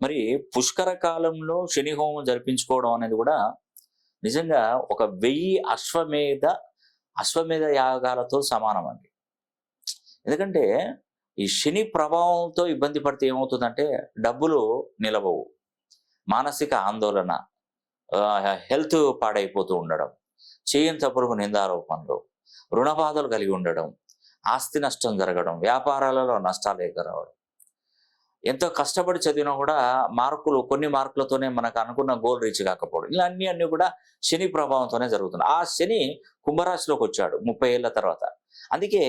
మరి పుష్కర కాలంలో శని హోమం జరిపించుకోవడం అనేది కూడా నిజంగా ఒక వెయ్యి అశ్వమేధ అశ్వమేధ యాగాలతో సమానం అండి. ఎందుకంటే ఈ శని ప్రభావంతో ఇబ్బంది పడితే ఏమవుతుందంటే డబ్బులు నిలవవు. మానసిక ఆందోళన హెల్త్ పాడైపోతూ ఉండడం చేయని తప్పులకు నిందారోపణలు రుణ బాధలు కలిగి ఉండడం ఆస్తి నష్టం జరగడం వ్యాపారాలలో నష్టాలు ఎగరవడం ఎంతో కష్టపడి చదివినా కూడా మార్కులు కొన్ని మార్కులతోనే మనకు అనుకున్న గోల్ రీచ్ కాకపోవడం. ఇలా అన్ని అన్ని కూడా శని ప్రభావంతోనే జరుగుతుంది ఆ శని కుంభరాశిలోకి వచ్చాడు ముప్పై ఏళ్ళ తర్వాత. అందుకే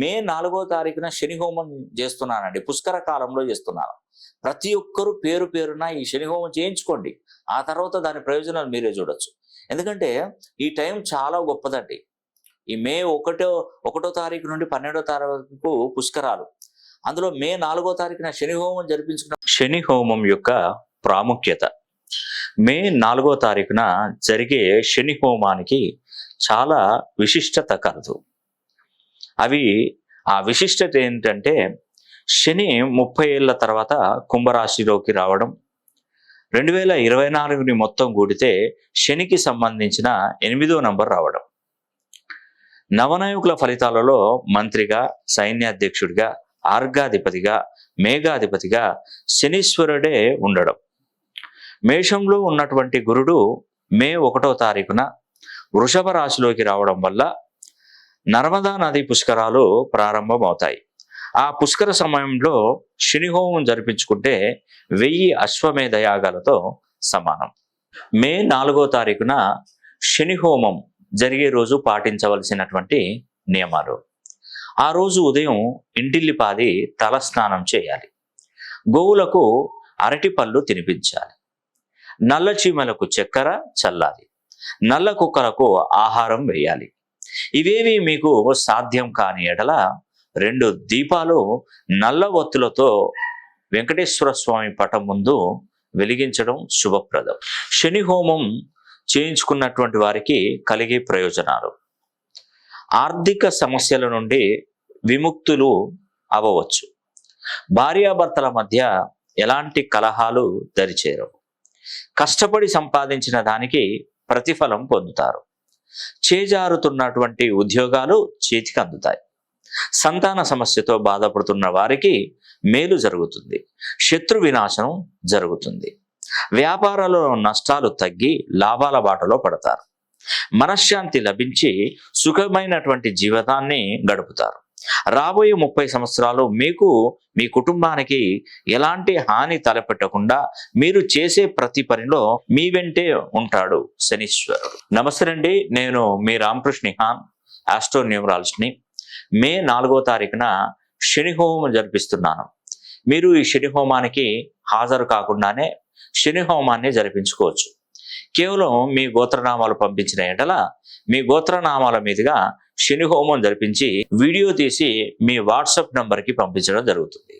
మే నాలుగో తారీఖున శని హోమం చేస్తున్నానండి. పుష్కర కాలంలో చేస్తున్నాను. ప్రతి ఒక్కరూ పేరు పేరున ఈ శని హోమం చేయించుకోండి. ఆ తర్వాత దాని ప్రయోజనాలు మీరే చూడొచ్చు. ఎందుకంటే ఈ టైం చాలా గొప్పదండి. ఈ మే ఒకటో ఒకటో తారీఖు నుండి పన్నెండో తారీఖుకు పుష్కరాలు. అందులో మే నాలుగో తారీఖున శని హోమం జరిపించుకున్న శని హోమం యొక్క ప్రాముఖ్యత. మే నాలుగో తారీఖున జరిగే శని హోమానికి చాలా విశిష్టత కలదు. అవి ఆ విశిష్టత ఏంటంటే శని ముప్పై ఏళ్ళ తర్వాత కుంభరాశిలోకి రావడం రెండు వేల ఇరవై నాలుగుని మొత్తం కూడితే శనికి సంబంధించిన ఎనిమిదో నంబర్ రావడం. నవనాయకుల ఫలితాలలో మంత్రిగా సైన్యాధ్యక్షుడిగా ఆర్గాధిపతిగా మేఘాధిపతిగా శనీశ్వరుడే ఉండడం. మేషంలో ఉన్నటువంటి గురుడు మే ఒకటో తారీఖున వృషభ రాశిలోకి రావడం వల్ల నర్మదా నది పుష్కరాలు ప్రారంభమవుతాయి. ఆ పుష్కర సమయంలో శనిహోమం జరిపించుకుంటే వెయ్యి అశ్వమేధ యాగాలతో సమానం. మే నాలుగో తారీఖున శనిహోమం జరిగే రోజు పాటించవలసినటువంటి నియమాలు. ఆ రోజు ఉదయం ఇంటిల్లిపాది తల స్నానం చేయాలి. గోవులకు అరటి పళ్ళు తినిపించాలి. నల్ల చీమలకు చక్కెర చల్లాలి. నల్ల కుక్కలకు ఆహారం వేయాలి. ఇవేవి మీకు సాధ్యం కాని ఎడల రెండు దీపాలు నల్ల ఒత్తులతో వెంకటేశ్వర స్వామి పటం ముందు వెలిగించడం శుభప్రదం. శని హోమం చేయించుకున్నటువంటి వారికి కలిగే ప్రయోజనాలు. ఆర్థిక సమస్యల నుండి విముక్తులు అవ్వవచ్చు భార్యాభర్తల మధ్య ఎలాంటి కలహాలు దరిచేరవు. కష్టపడి సంపాదించిన దానికి ప్రతిఫలం పొందుతారు. చేజారుతున్నటువంటి ఉద్యోగాలు చేతికి అందుతాయి. సంతాన సమస్యతో బాధపడుతున్న వారికి మేలు జరుగుతుంది. శత్రు వినాశనం జరుగుతుంది. వ్యాపారాలలో నష్టాలు తగ్గి లాభాల బాటలో పడతారు. మనశ్శాంతి లభించి సుఖమైనటువంటి జీవితాన్ని గడుపుతారు. రాబోయే ముప్పై సంవత్సరాలు మీకు మీ కుటుంబానికి ఎలాంటి హాని తలపెట్టకుండా మీరు చేసే ప్రతి పనిలో మీ వెంటే ఉంటాడు శనీశ్వరుడు. నమస్తే అండి నేను మీ రామకృష్ణ హాన్ ఆస్ట్రో న్యూమరాలజీని మే నాలుగో తారీఖున శని హోమం జరిపిస్తున్నాను. మీరు ఈ శని హోమానికి హాజరు కాకుండానే శని హోమాన్ని జరిపించుకోవచ్చు. కేవలం మీ గోత్రనామాలు పంపించిన ఎడల మీ గోత్రనామాల మీదుగా శని హోమం జరిపించి వీడియో తీసి మీ వాట్సాప్ నంబర్కి పంపించడం జరుగుతుంది.